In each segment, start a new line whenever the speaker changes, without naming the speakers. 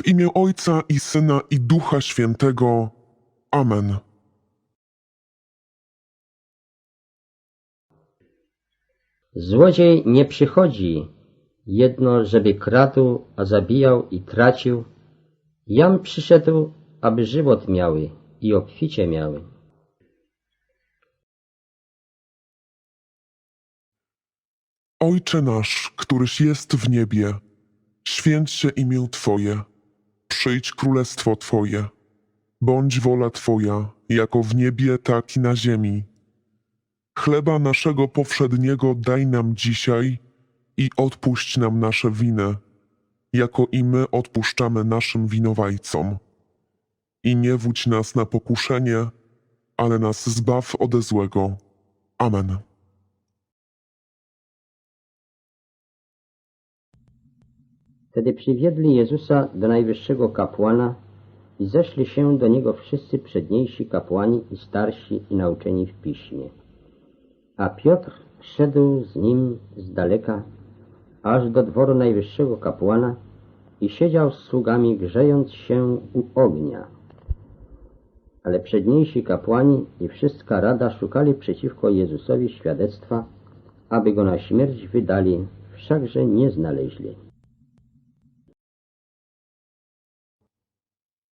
W imię Ojca i Syna i Ducha Świętego. Amen.
Złodziej nie przychodzi, jedno żeby kradł, a zabijał i tracił. Jam przyszedł, aby żywot miały i obficie miały.
Ojcze nasz, któryś jest w niebie, święć się imię Twoje, przyjdź królestwo Twoje, bądź wola Twoja, jako w niebie, tak i na ziemi. Chleba naszego powszedniego daj nam dzisiaj i odpuść nam nasze winy, jako i my odpuszczamy naszym winowajcom. I nie wódź nas na pokuszenie, ale nas zbaw ode złego. Amen.
Wtedy przywiedli Jezusa do najwyższego kapłana i zeszli się do niego wszyscy przedniejsi kapłani i starsi i nauczeni w piśmie. A Piotr szedł z nim z daleka, aż do dworu najwyższego kapłana i siedział z sługami, grzejąc się u ognia. Ale przedniejsi kapłani i wszystka rada szukali przeciwko Jezusowi świadectwa, aby go na śmierć wydali, wszakże nie znaleźli.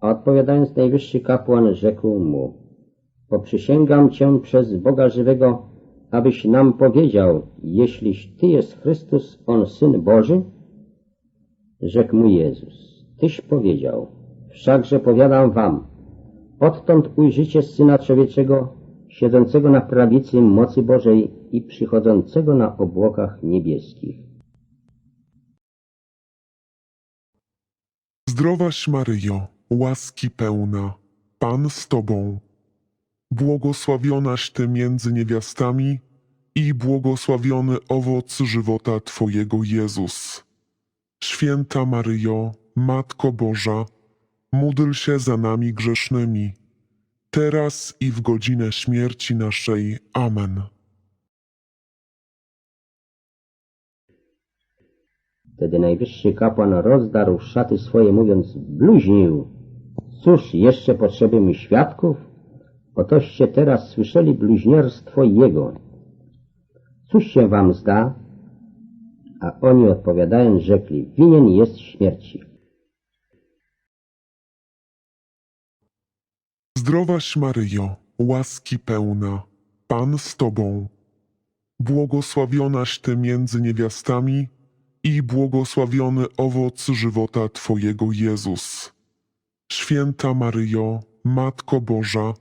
A odpowiadając najwyższy kapłan rzekł mu, Poprzysięgam Cię przez Boga żywego, abyś nam powiedział, jeśliś Ty jest Chrystus, On Syn Boży? Rzekł mu Jezus, Tyś powiedział, wszakże powiadam Wam, odtąd ujrzycie Syna Człowieczego, siedzącego na prawicy mocy Bożej i przychodzącego na obłokach niebieskich.
Zdrowaś Maryjo, łaski pełna, Pan z Tobą. Błogosławionaś Ty między niewiastami i błogosławiony owoc żywota Twojego Jezus. Święta Maryjo, Matko Boża, módl się za nami grzesznymi, teraz i w godzinę śmierci naszej. Amen.
Wtedy najwyższy kapłan rozdarł szaty swoje, mówiąc, bluźnił. Cóż, jeszcze potrzeby mi świadków? Otoście teraz słyszeli bluźnierstwo jego. Cóż się wam zda? A oni odpowiadając rzekli, winien jest śmierci.
Zdrowaś Maryjo, łaski pełna, Pan z Tobą. Błogosławionaś Ty między niewiastami i błogosławiony owoc żywota Twojego Jezus. Święta Maryjo, Matko Boża,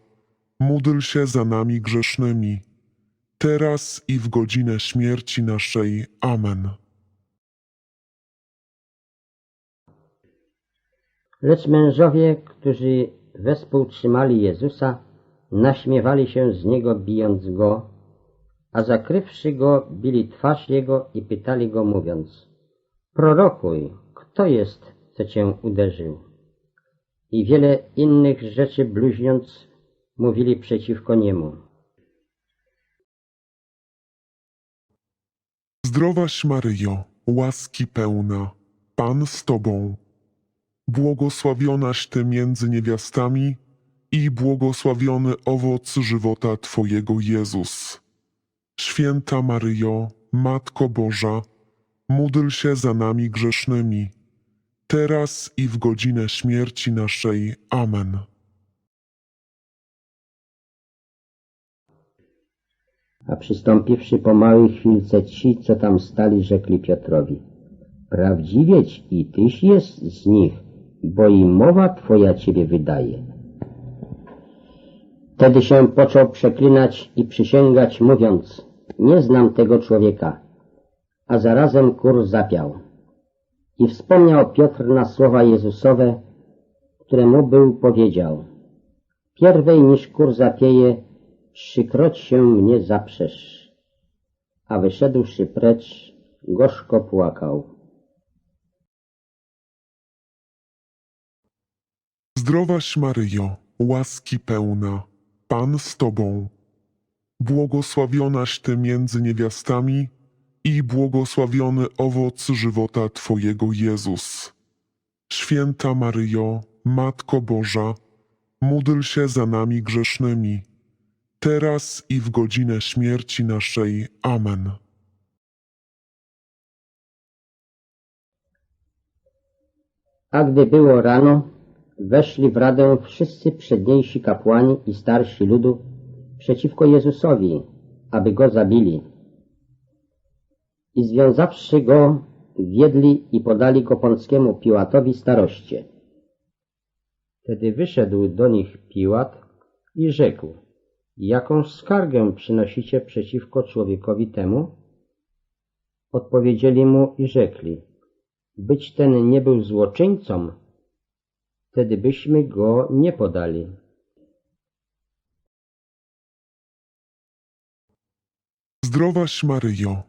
módl się za nami grzesznymi, teraz i w godzinę śmierci naszej. Amen.
Lecz mężowie, którzy wespół trzymali Jezusa, naśmiewali się z niego, bijąc go, a zakrywszy go, bili twarz jego i pytali go, mówiąc, prorokuj, kto jest, co cię uderzył? I wiele innych rzeczy bluźniąc, mówili przeciwko niemu.
Zdrowaś Maryjo, łaski pełna, Pan z Tobą. Błogosławionaś Ty między niewiastami i błogosławiony owoc żywota Twojego Jezus. Święta Maryjo, Matko Boża, módl się za nami grzesznymi, teraz i w godzinę śmierci naszej. Amen.
A przystąpiwszy po małej chwilce ci, co tam stali, rzekli Piotrowi, prawdziwieć i tyś jest z nich, bo i mowa twoja ciebie wydaje. Wtedy się począł przeklinać i przysięgać, mówiąc, nie znam tego człowieka, a zarazem kur zapiał. I wspomniał Piotr na słowa Jezusowe, któremu był powiedział Pierwej niż kur zapieje, trzykroć się mnie zaprzesz. A wyszedłszy precz, gorzko płakał.
Zdrowaś Maryjo, łaski pełna, Pan z Tobą. Błogosławionaś Ty między niewiastami i błogosławiony owoc żywota Twojego Jezus. Święta Maryjo, Matko Boża, módl się za nami grzesznymi, teraz i w godzinę śmierci naszej. Amen.
A gdy było rano, weszli w radę wszyscy przedniejsi kapłani i starsi ludu przeciwko Jezusowi, aby go zabili. I związawszy go, wiedli i podali go Pąckiemu Piłatowi staroście. Wtedy wyszedł do nich Piłat i rzekł, jakąż skargę przynosicie przeciwko człowiekowi temu? Odpowiedzieli mu i rzekli, być ten nie był złoczyńcą, wtedy byśmy go nie podali.
Zdrowaś Maryjo,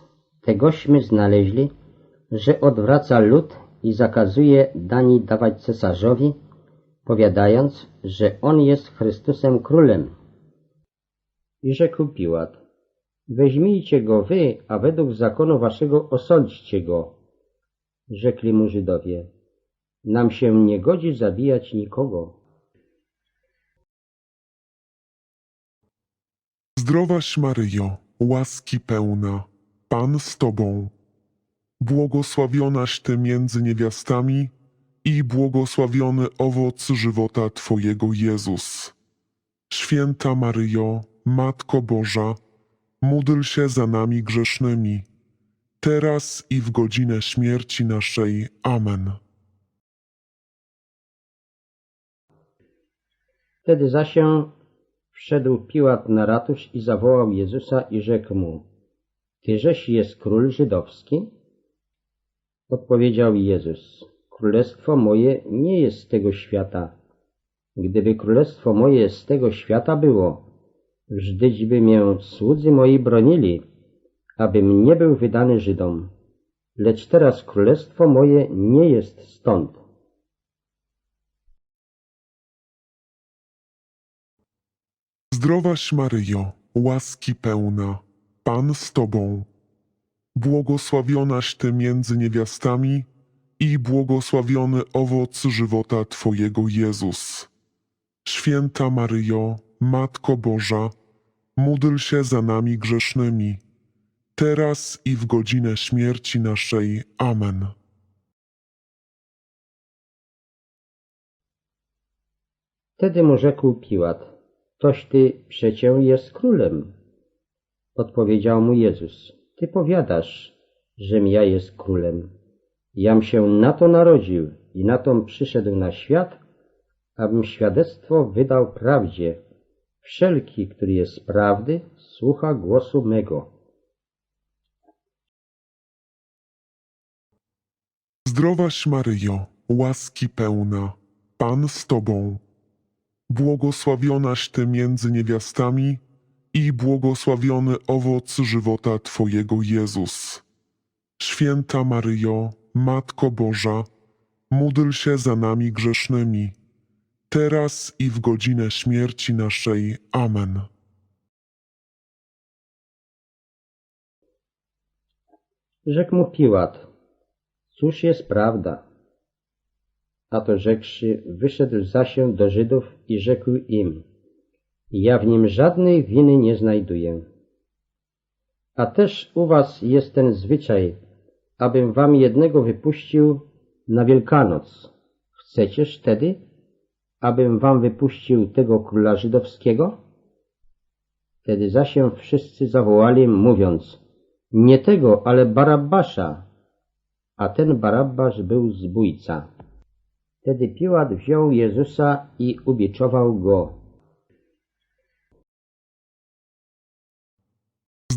tegośmy znaleźli, że odwraca lud i zakazuje dani dawać cesarzowi, powiadając, że on jest Chrystusem królem. I rzekł Piłat, weźmijcie go wy, a według zakonu waszego osądźcie go. Rzekli mu Żydowie, nam się nie godzi zabijać nikogo.
Zdrowaś Maryjo, łaski pełna, Pan z Tobą. Błogosławionaś Ty między niewiastami i błogosławiony owoc żywota Twojego Jezus. Święta Maryjo, Matko Boża, módl się za nami grzesznymi, teraz i w godzinę śmierci naszej. Amen.
Wtedy zasię wszedł Piłat na ratusz i zawołał Jezusa i rzekł mu, Tyżeś jest król żydowski? Odpowiedział Jezus, Królestwo moje nie jest z tego świata. Gdyby królestwo moje z tego świata było, wżdyćby mię słudzy moi bronili, abym nie był wydany Żydom. Lecz teraz królestwo moje nie jest stąd.
Zdrowaś Maryjo, łaski pełna, Pan z Tobą. Błogosławionaś Ty między niewiastami i błogosławiony owoc żywota Twojego Jezus. Święta Maryjo, Matko Boża, módl się za nami grzesznymi, teraz i w godzinę śmierci naszej. Amen.
Wtedy mu rzekł Piłat, toś ty przecie jest królem. Odpowiedział mu Jezus, ty powiadasz, żem ja jest królem. Jam się na to narodził i na to przyszedł na świat, abym świadectwo wydał prawdzie. Wszelki, który jest prawdy, słucha głosu mego.
Zdrowaś Maryjo, łaski pełna, Pan z Tobą. Błogosławionaś Ty między niewiastami i błogosławiony owoc żywota Twojego Jezus. Święta Maryjo, Matko Boża, módl się za nami grzesznymi, teraz i w godzinę śmierci naszej. Amen.
Rzekł mu Piłat, cóż jest prawda? A to rzekłszy, wyszedł zasię do Żydów i rzekł im, ja w nim żadnej winy nie znajduję. A też u was jest ten zwyczaj, abym wam jednego wypuścił na Wielkanoc. Chcecież tedy, abym wam wypuścił tego króla żydowskiego? Wtedy zaś się wszyscy zawołali, mówiąc, nie tego, ale Barabbasza. A ten Barabbasz był zbójca. Wtedy Piłat wziął Jezusa i ubiczował go.